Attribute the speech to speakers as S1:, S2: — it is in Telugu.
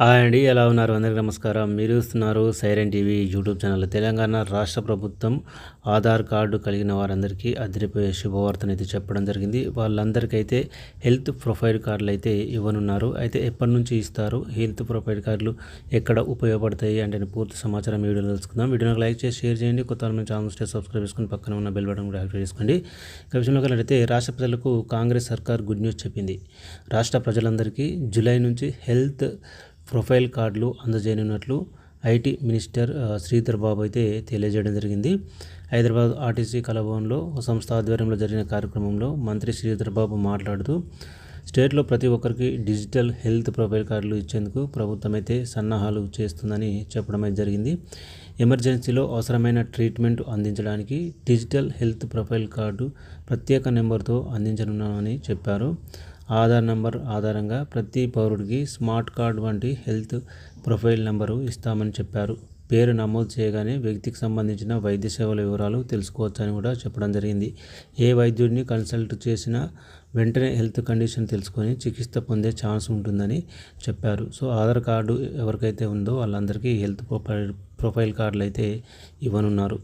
S1: హాయ్ అండి ఎలా ఉన్నారు? అందరికీ నమస్కారం. మీరు చూస్తున్నారు siren TV YouTube channel. Telangana రాష్ట్ర ప్రభుత్వం ఆధార్ కార్డు కలిగిన వారందరికీ అదిరిపోయే శుభవార్తను అయితే చెప్పడం జరిగింది. వాళ్ళందరికైతే హెల్త్ ప్రొఫైల్ కార్డులు అయితే ఇవ్వనున్నారు. అయితే ఎప్పటి నుంచి ఇస్తారు? హెల్త్ ప్రొఫైల్ కార్డులు ఎక్కడ ఉపయోగపడతాయి? అంటే పూర్తి సమాచారం వీడియోలో తెలుసుకుందాం. వీడియోని లైక్ చేసి షేర్ చేయండి. కొత్త మన ఛానల్ సబ్స్క్రైబ్ చేసుకుని పక్కన ఉన్న బెల్ బటన్ కూడా యాక్టివేట్ చేసుకోండి. ఇక విషయంలోకి రాష్ట్ర ప్రజలకు కాంగ్రెస్ సర్కార్ గుడ్ న్యూస్ చెప్పింది. రాష్ట్ర ప్రజలందరికీ జూలై నుంచి హెల్త్ ప్రొఫైల్ కార్డులు అందజేయనున్నట్లు ఐటీ మినిస్టర్ శ్రీధర్ బాబు అయితే తెలియజేయడం జరిగింది. హైదరాబాద్ ఆర్టీసీ కళాభవన్లో సంస్థ ఆధ్వర్యంలో జరిగిన కార్యక్రమంలో మంత్రి శ్రీధర్ బాబు మాట్లాడుతూ స్టేట్లో ప్రతి ఒక్కరికి డిజిటల్ హెల్త్ ప్రొఫైల్ కార్డులు ఇచ్చేందుకు ప్రభుత్వం అయితే సన్నాహాలు చేస్తుందని చెప్పడం అయితే జరిగింది. ఎమర్జెన్సీలో అవసరమైన ట్రీట్మెంట్ అందించడానికి డిజిటల్ హెల్త్ ప్రొఫైల్ కార్డు ప్రత్యేక నెంబర్తో అందించనున్నామని చెప్పారు. ఆధార్ నంబర్ ఆధారంగా ప్రతి పౌరుడికి స్మార్ట్ కార్డ్ వంటి హెల్త్ ప్రొఫైల్ నెంబరు ఇస్తామని చెప్పారు. పేరు నమోదు చేయగానే వ్యక్తికి సంబంధించిన వైద్య సేవల వివరాలు తెలుసుకోవచ్చని కూడా చెప్పడం జరిగింది. ఏ వైద్యుడిని కన్సల్ట్ చేసినా వెంటనే హెల్త్ కండిషన్ తెలుసుకొని చికిత్స పొందే ఛాన్స్ ఉంటుందని చెప్పారు. సో ఆధార్ కార్డు ఎవరికైతే ఉందో వాళ్ళందరికీ హెల్త్ ప్రొఫైల్ ప్రొఫైల్ కార్డులు అయితే ఇవ్వనున్నారు.